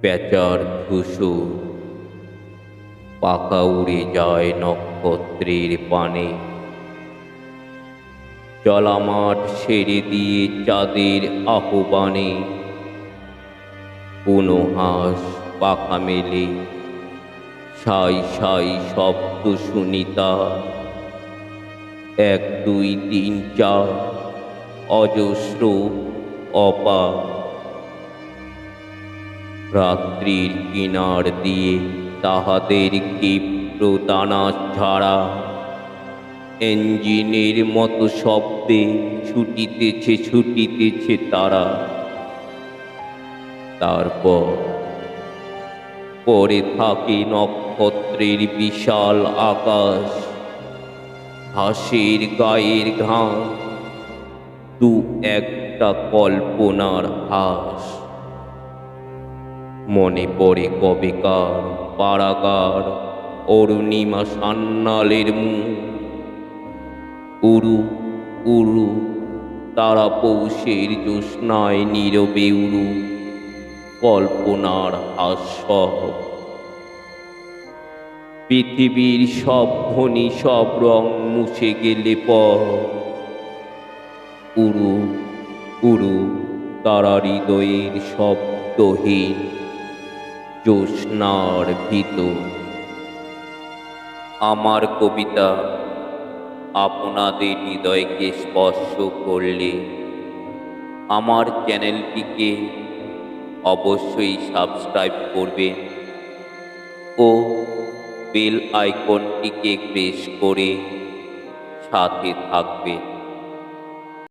প্যাচার ধূসু। পাকা উড়ে যায় নক্ষত্রের পানে। জলামাঠ ছেড়ে দিয়ে চাঁদের আহ্বানে। কোনো হাঁস পাখা মেলে। সাই সাই শব্দ শুনিতা এক, দুই, তিন, চার। অজস্র অপা রাত্রির কিনার দিয়ে তাহাদের ক্ষিপ্র দানা ঝাড়া ইঞ্জিনের মতো শব্দে ছুটিতেছে ছুটিতেছে তারা। তারপর পরে থাকে নক্ষত্রের বিশাল আকাশ। হাসির গায়ের ঘাম, দু একটা কল্পনার হাস। মনে পড়ে কবেকার পাড়াগার অরুণিমা সান্নালের মুখ। উরু উরু তারা পৌষের জ্যোৎস্নায় নীরবে উরু কল্পনার হাস্য পৃথিবীর সব ধ্বনি, সব রং মুছে গেলে পর। উরু উরু তারা হৃদয়ের শব্দহীন। জ্যোৎস্নার ভিতর আমার কবিতা আপনাদের হৃদয়কে স্পর্শ করলে আমার চ্যানেলটিকে অবশ্যই সাবস্ক্রাইব করবেন ও বেল আইকনটিকে প্রেস করে সাথে থাকবেন।